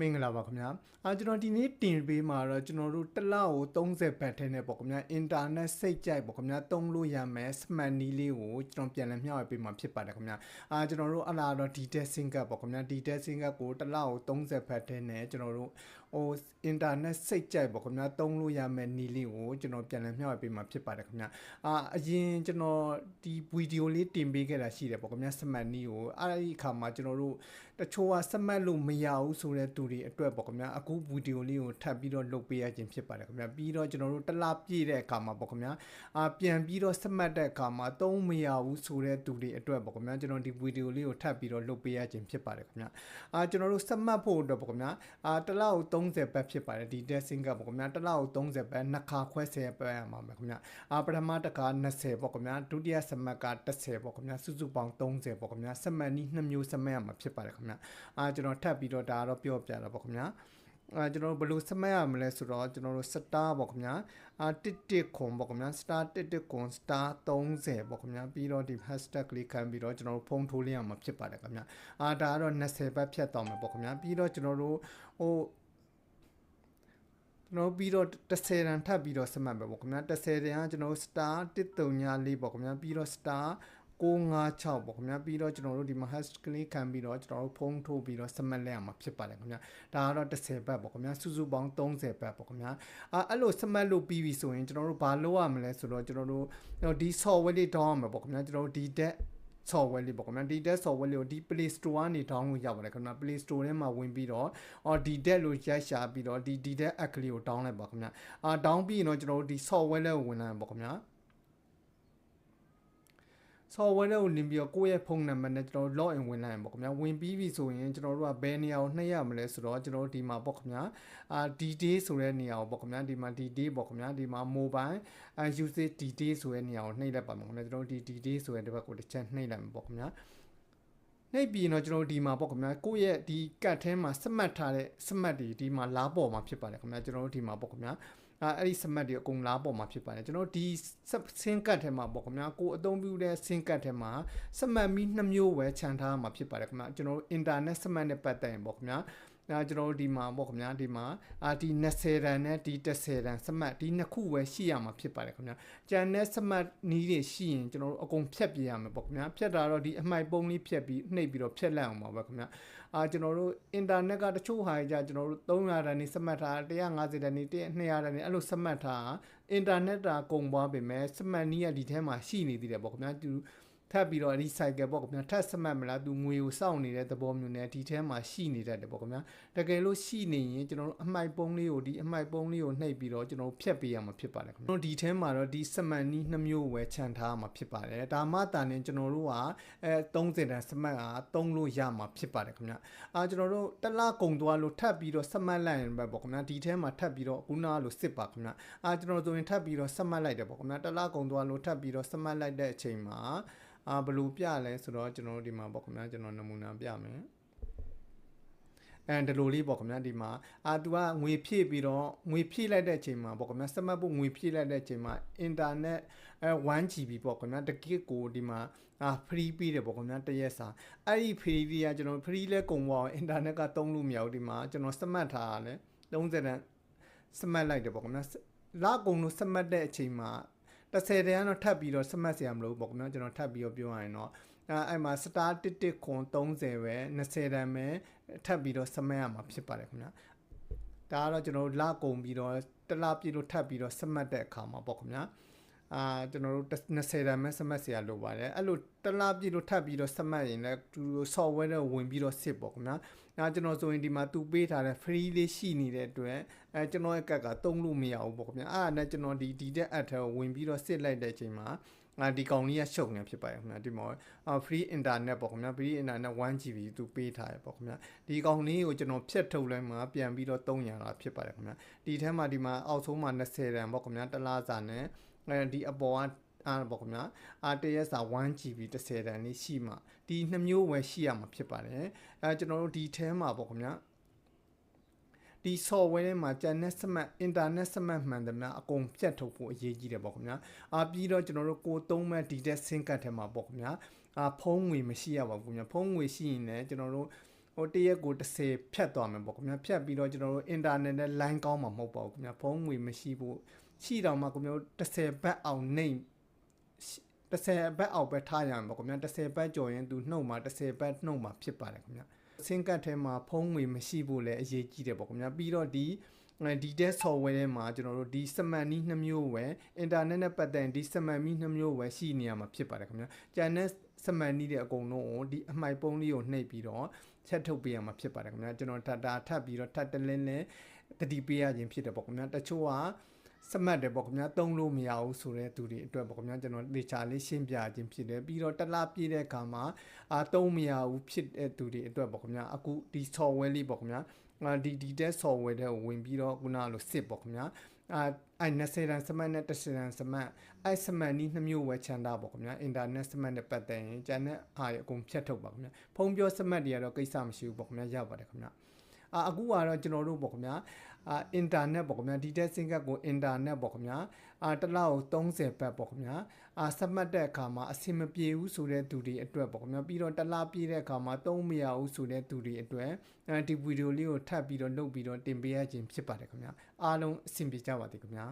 မင်္ဂလာပါခင်ဗျာအာကျွန်တော်ဒီနေ့တင်ပေးမှာတော့ကျွန်တော်တို့တစ်လကို30ဘတ်ထဲနဲ့ပေါ့ခင်ဗျာအင်တာနက်စိတ်ကြိုက်ပေါ့ခင်ဗျာသုံးလို့ရမယ်စမတ်နီးလေးကိုကျွန်တော်ပြန်လည်မျှဝေပေးမှာဖြစ်ပါတယ်ခင်ဗျာအာကျွန်တော်တို့အလားတော့ detail sync ပေါ့ခင်ဗျာ detail sync ကိုတစ်လကို30ဘတ်ထဲနဲ့ကျွန်တော်တို့ဟိုအင်တာနက်စိတ်ကြိုက်ပေါ့ခင်ဗျာသုံးလို့ရမယ်နီးလေးကိုကျွန်တော်ပြန်လည်မျှဝေပေးမှာဖြစ်ပါတယ်ခင်ဗျာအာအရင်ကျွန်တော်ဒီဗီဒီယိုလေးတင်ပေးခဲ့တာရှိတယ်ပေါ့ခင်ဗျာစမတ်နီးကိုအဲ့ဒီအခါမှာကျွန်တော်တို့ တချို့ကစမတ်လို့မရဘူးဆိုတဲ့သူတွေအတွက်ပေါ့ခင်ဗျာအခုဗီဒီယိုလေးကိုထပ်ပြီးတော့လုပ်ပေးရခြင်းဖြစ်ပါတယ်ခင်ဗျာပြီးတော့ကျွန်တော်တို့တစ်လပြည့်တဲ့အခါမှာပေါ့ခင်ဗျာအာပြန်ပြီးတော့စမတ်တဲ့အခါမှာသုံးမရဘူးဆိုတဲ့သူတွေအတွက်ပေါ့ခင်ဗျာကျွန်တော်ဒီဗီဒီယိုလေးကိုထပ်ပြီးတော့လုပ်ပေးရခြင်းဖြစ်ပါတယ်ခင်ဗျာအာကျွန်တော်တို့စမတ်ဖို့အတွက်ပေါ့ခင်ဗျာအာတစ်လကို30ဘတ်ဖြစ်ပါတယ်ဒီတက်စင်ကပေါ့ခင်ဗျာတစ်လကို30ဘတ်နှစ်ခါခွဲ10ဘတ်ရမှာပဲခင်ဗျာအာပထမတစ်ခါ20ပေါ့ခင်ဗျာဒုတိယစမတ်က10ပေါ့ခင်ဗျာစုစုပေါင်း30ပေါ့ခင်ဗျာစမတ်နီး2မျိုးစမတ်ရမှာဖြစ်ပါတယ်ခင်ဗျာအာကျွန်တော်ထပ်ပြီးတော့ဒါတော့ပြောပြတာပေါ့ခင်ဗျာအဲကျွန်တော်တို့ဘယ်လိုစမတ်ရမလဲဆိုတော့ကျွန်တော်တို့ star ပေါ့ခင်ဗျာအာ11ခွန်ပေါ့ခင်ဗျာ star 11ခွန် star 30ပေါ့ခင်ဗျာပြီးတော့ဒီ hashtag လေးခံပြီးတော့ကျွန်တော်တို့ဖုန်းထိုးလေးရမှာဖြစ်ပါတယ်ခင်ဗျာအာဒါကတော့20ဘတ်ဖြတ်တော့မယ်ပေါ့ခင်ဗျာပြီးတော့ကျွန်တော်တို့ဟိုကျွန်တော်ပြီးတော့30ရန်ထပ်ပြီးတော့စမှတ်ပဲပေါ့ခင်ဗျာ30ရန်ကကျွန်တော်တို့ star 134ပေါ့ခင်ဗျာပြီးတော့ star 656ပေါ့ခင်ဗျာပြီးတော့ကျွန်တော်တို့ဒီမှာ hash ကလေးခံပြီးတော့ကျွန်တော်တို့ဖုန်းထိုးပြီးတော့စမတ်လက်ရမှာဖြစ်ပါတယ်ခင်ဗျာဒါကတော့10ဘတ်ပေါ့ခင်ဗျာစုစုပေါင်း30ဘတ်ပေါ့ခင်ဗျာအာအဲ့လိုစမတ်လို့ပြီးပြီဆိုရင်ကျွန်တော်တို့ဘာလုပ်ရမလဲဆိုတော့ကျွန်တော်တို့ဒီ software လေး download ရမှာပေါ့ခင်ဗျာကျွန်တော်တို့ဒီ debt software လေးပေါ့ခင်ဗျာဒီ debt software လေးကိုဒီ Play Store ကနေ download ရပါတယ်ခင်ဗျာ Play Store ထဲမှာဝင်ပြီးတော့အော်ဒီ debt လို့ရိုက်ရှာပြီးတော့ဒီ debt app ကလေးကို download လိုက်ပါခင်ဗျာအာ down ပြီးရင်တော့ကျွန်တော်တို့ဒီ software လေးကိုဝင်လာပါခင်ဗျာ software ကိုလင်းပြီးတော့ကိုယ့်ရဲ့ဖုန်းနံပါတ်နဲ့ကျွန်တော် log in ဝင်လိုက်ရင်ပေါ့ခင်ဗျာဝင်ပြီးပြီဆိုရင်ကျွန်တော်တို့ကဘယ်နေရာကိုနှိပ်ရမလဲဆိုတော့ကျွန်တော်တို့ဒီမှာပေါ့ခင်ဗျာအာ detail ဆိုတဲ့နေရာကိုပေါ့ခင်ဗျာဒီမှာ detail ပေါ့ခင်ဗျာဒီမှာ mobile usage detail ဆိုတဲ့နေရာကိုနှိပ်လိုက်ပါမယ်ခင်ဗျာကျွန်တော်တို့ဒီ detail ဆိုတဲ့တစ်ဘက်ကိုတစ်ချက်နှိပ်လိုက်မှာပေါ့ခင်ဗျာနှိပ်ပြီးတော့ကျွန်တော်တို့ဒီမှာပေါ့ခင်ဗျာကိုယ့်ရဲ့ဒီကတ်ထဲမှာစမတ်ထားတဲ့စမတ်တွေဒီမှာလားပေါ်မှာဖြစ်ပါတယ်ခင်ဗျာကျွန်တော်တို့ဒီမှာပေါ့ခင်ဗျာ အဲအဲ့ဒီစမတ်တွေအကုန်လားပေါ်မှာဖြစ်ပါတယ်ကျွန်တော်ဒီဆင်းကတ်ထဲမှာပေါ့ခင်ဗျာကိုအသုံးပြုတဲ့ဆင်းကတ်ထဲမှာစမတ်မီနှစ်မျိုးပဲခြံထားမှာဖြစ်ပါတယ်ခင်ဗျာကျွန်တော်တို့အင်တာနက်စမတ်နဲ့ပတ်သက်ရင်ပေါ့ခင်ဗျာ အဲကျွန်တော်တို့ဒီမှာပေါ့ခင်ဗျာဒီမှာအာဒီ20ရန်နဲ့ဒီ30ရန်စမတ်ဒီနှစ်ခုပဲရှိရမှာဖြစ်ပါတယ်ခင်ဗျာကြံတဲ့စမတ်နီးတွေရှိရင်ကျွန်တော်တို့အကုန်ဖြတ်ပြရမယ်ပေါ့ခင်ဗျာဖြတ်တာတော့ဒီအမှိုက်ပုံးလေးဖြတ်ပြီးနှိပ်ပြီးတော့ဖြတ်လိုက်အောင်ပါပဲခင်ဗျာအာကျွန်တော်တို့အင်တာနက်ကတချို့ဟာကြကျွန်တော်တို့300ရန်နေစမတ်ထား150ရန်နေ200ရန်နေအဲ့လိုစမတ်ထားအင်တာနက်တာကုန်ပွားပေမဲ့စမတ်နီးကဒီထဲမှာရှိနေသေးတယ်ပေါ့ခင်ဗျာသူ ထပ်ပြီးတော့ recycle ပေါ့ခင်ဗျာထပ်စမှတ်မလားသူငွေကိုစောင့်နေတဲ့သဘောမျိုးနဲ့ဒီထဲမှာရှိနေတတ်တယ်ပေါ့ခင်ဗျာတကယ်လို့ရှိနေရင်ကျွန်တော်တို့အမှိုက်ပုံးလေးကိုဒီအမှိုက်ပုံးလေးကိုနှိပ်ပြီးတော့ကျွန်တော်တို့ဖြတ်ပေးရမှာဖြစ်ပါတယ်ခင်ဗျာကျွန်တော်ဒီထဲမှာတော့ဒီစမှတ်နီးနှမျိုးဝယ်ခြံထားမှာဖြစ်ပါတယ်ဒါမှတာနေကျွန်တော်တို့ကအဲ30တန်စမှတ်က3လို့ရမှာဖြစ်ပါတယ်ခင်ဗျာအာကျွန်တော်တို့တစ်လကုံသွားလို့ထပ်ပြီးတော့စမှတ်လိုက်ရင်ပဲပေါ့ခင်ဗျာဒီထဲမှာထပ်ပြီးတော့ခုနကလိုစစ်ပါခင်ဗျာအာကျွန်တော်တို့ဆိုရင်ထပ်ပြီးတော့စမှတ်လိုက်တယ်ပေါ့ခင်ဗျာတစ်လကုံသွားလို့ထပ်ပြီးတော့စမှတ်လိုက်တဲ့အချိန်မှာ အာဘယ်လိုပြလဲဆိုတော့ကျွန်တော်တို့ဒီမှာပေါ့ခင်ဗျာကျွန်တော်နမူနာပြမယ်အဲဒီလိုလေးပေါ့ခင်ဗျာဒီမှာအာသူကငွေဖြည့်ပြီးတော့ငွေဖြည့်လိုက်တဲ့အချိန်မှာပေါ့ခင်ဗျာစမတ်ဖို့ငွေဖြည့်လိုက်တဲ့အချိန်မှာအင်တာနက်အဲ 1GB ပေါ့ခင်ဗျာတကစ်ကိုဒီမှာအာ free ပေးတယ်ပေါ့ခင်ဗျာတရက်စာအဲ့ဒီ free တွေကကျွန်တော် free လဲကုန်သွားအောင်အင်တာနက်ကသုံးလို့မရဘူးဒီမှာကျွန်တော်စမတ်ထားတာလဲ30တန်းစမတ်လိုက်တယ်ပေါ့ခင်ဗျာလကုန်လို့စမတ်တဲ့အချိန်မှာ 30တန်းကတော့ထပ်ပြီးတော့စမတ်စရာမလိုဘူးပေါ့ခင်ဗျာကျွန်တော်ထပ်ပြီးတော့ပြောရရင်တော့အဲအဲ့မှာ star 11ခွန်30ပဲ20တန်းပဲထပ်ပြီးတော့စမတ်ရမှာဖြစ်ပါတယ်ခင်ဗျာဒါကတော့ကျွန်တော်လကုန်ပြီးတော့တလပြည့်လို့ထပ်ပြီးတော့စမတ်တဲ့အခါမှာပေါ့ခင်ဗျာ အာကျွန်တော်တို့20တန်မဲ့စမတ်စရာလိုပါတယ်အဲ့လိုတလားပြည့်လို့ထပ်ပြီးတော့စမတ်ရင်လည်းသူ software နဲ့ဝင်ပြီးတော့စစ်ပေါ့ခင်ဗျာအဲကျွန်တော်ဆိုရင်ဒီမှာသူပေးထားတဲ့ free လေးရှိနေတဲ့အတွက်အဲကျွန်တော်ရဲ့ကတ်ကတုံးလို့မရဘူးပေါ့ခင်ဗျာအဲ့ဒါနဲ့ကျွန်တော်ဒီဒီတဲ့ app ထဲကိုဝင်ပြီးတော့စစ်လိုက်တဲ့အချိန်မှာအာဒီကောင်လေးကရှုပ်နေဖြစ်ပါတယ်ခင်ဗျာဒီမှာ free internet ပေါ့ခင်ဗျာ free internet 1GB သူပေးထားရပေါ့ခင်ဗျာဒီကောင်လေးကိုကျွန်တော်ဖြတ်ထုတ်လိုက်မှပြန်ပြီးတော့300လာဖြစ်ပါတယ်ခင်ဗျာဒီထဲမှာဒီမှာအောက်ဆုံးမှာ20တန်ပေါ့ခင်ဗျာတစ်လားစာနဲ့အဲ ဒီအပေါ်ကအားပေါ့ခင်ဗျာအာတရက်စာ 1GB 30တန်လေးရှိမှဒီနှစ်မျိုးပဲရှိရမှာဖြစ်ပါတယ်အဲကျွန်တော်တို့ဒီထဲမှာပေါ့ခင်ဗျာဒီ software ထဲမှာ channel စမတ် internet စမတ်မှန်တယ်များအကုန်ပြတ်ထုတ်ဖို့အရေးကြီးတယ်ပေါ့ခင်ဗျာအာပြီးတော့ကျွန်တော်တို့ကိုသုံးမဲ့ဒီတက်ဆင်းကတ်ထဲမှာပေါ့ခင်ဗျာအာဖုံးငွေမရှိရပါဘူးခင်ဗျာဖုံးငွေရှိရင်လည်းကျွန်တော်တို့ဟိုတရက်ကို30ဖြတ်သွားမယ်ပေါ့ခင်ဗျာဖြတ်ပြီးတော့ကျွန်တော်တို့ internet နဲ့ line ကောင်းမှာမဟုတ်ပါဘူးခင်ဗျာဖုန်းငွေမရှိဘူး ရှိတော့မှခင်ဗျာ30ဘတ်အောင်နှိမ့်30ဘတ်အောက်ပဲထားရမှာပေါ့ခင်ဗျာ30ဘတ်ကျော်ရင်သူနှုတ်မှာ30ဘတ်နှုတ်မှာဖြစ်ပါတယ်ခင်ဗျာစင်ကတ်ထဲမှာဖုန်းငွေမရှိဖို့လည်းအရေးကြီးတယ်ပေါ့ခင်ဗျာပြီးတော့ဒီဒီတဲ့ software ထဲမှာကျွန်တော်တို့ဒီစမန်နီးနှမျိုးဝယ် internet နဲ့ပတ်သက်ရင်ဒီစမန်နီးနှမျိုးဝယ်ရှိနေရမှာဖြစ်ပါတယ်ခင်ဗျာကျန်တဲ့စမန်နီးတဲ့အကုန်လုံးကိုဒီအမှိုက်ပုံးလေးကိုနှိပ်ပြီးတော့ချက်ထုတ်ပေးရမှာဖြစ်ပါတယ်ခင်ဗျာကျွန်တော်ထပ်တာထပ်ပြီးတော့ထပ်တလင်းလင်းတတိပေးရခြင်းဖြစ်တယ်ပေါ့ခင်ဗျာတချို့က စမတ်တယ်ပေါ့ခင်ဗျာတုံးလို့မရဘူးဆိုတဲ့သူတွေအတွက်ပေါ့ခင်ဗျာကျွန်တော်လေချာလေးရှင်းပြခြင်းဖြစ်တယ်ပြီးတော့တလားပြည့်တဲ့အခါမှာအာတုံးမရဘူးဖြစ်တဲ့သူတွေအတွက်ပေါ့ခင်ဗျာအခုဒီ software လေးပေါ့ခင်ဗျာအာဒီဒီတဲ့ software တဲ့ကိုဝင်ပြီးတော့ခုနလိုစစ်ပေါ့ခင်ဗျာအာအဲ့20တန်စမတ်နဲ့10တန်စမတ်အဲ့စမတ်နီးနှမျိုးဝယ်ချန်တာပေါ့ခင်ဗျာအင်တာနက်စမတ်နဲ့ပတ်သက်ရင်ကျန်တဲ့အားရအကုန်ဖြတ်ထုတ်ပါခင်ဗျာဖုံးပြောစမတ်တွေကတော့ကိစ္စမရှိဘူးပေါ့ခင်ဗျာရပါတယ်ခင်ဗျာအာအခုကတော့ကျွန်တော်တို့ပေါ့ခင်ဗျာ အာအင်တာနက်ပေါ့ခင်ဗျာဒီတက်စင်ကတ်ကိုအင်တာနက်ပေါ့ခင်ဗျာအာတစ်လောက်30ဘတ်ပေါ့ခင်ဗျာအာစမှတ်တဲ့အခါမှာအဆင်မပြေဘူးဆိုတဲ့သူတွေအတွက်ပေါ့ခင်ဗျာပြီးတော့တစ်လားပြေးတဲ့အခါမှာသုံးမရဘူးဆိုတဲ့သူတွေအတွက်အဲဒီဗီဒီယိုလေးကိုထပ်ပြီးတော့လုပ်ပြီးတော့တင်ပေးရခြင်းဖြစ်ပါတယ်ခင်ဗျာအားလုံးအဆင်ပြေကြပါသည်ခင်ဗျာ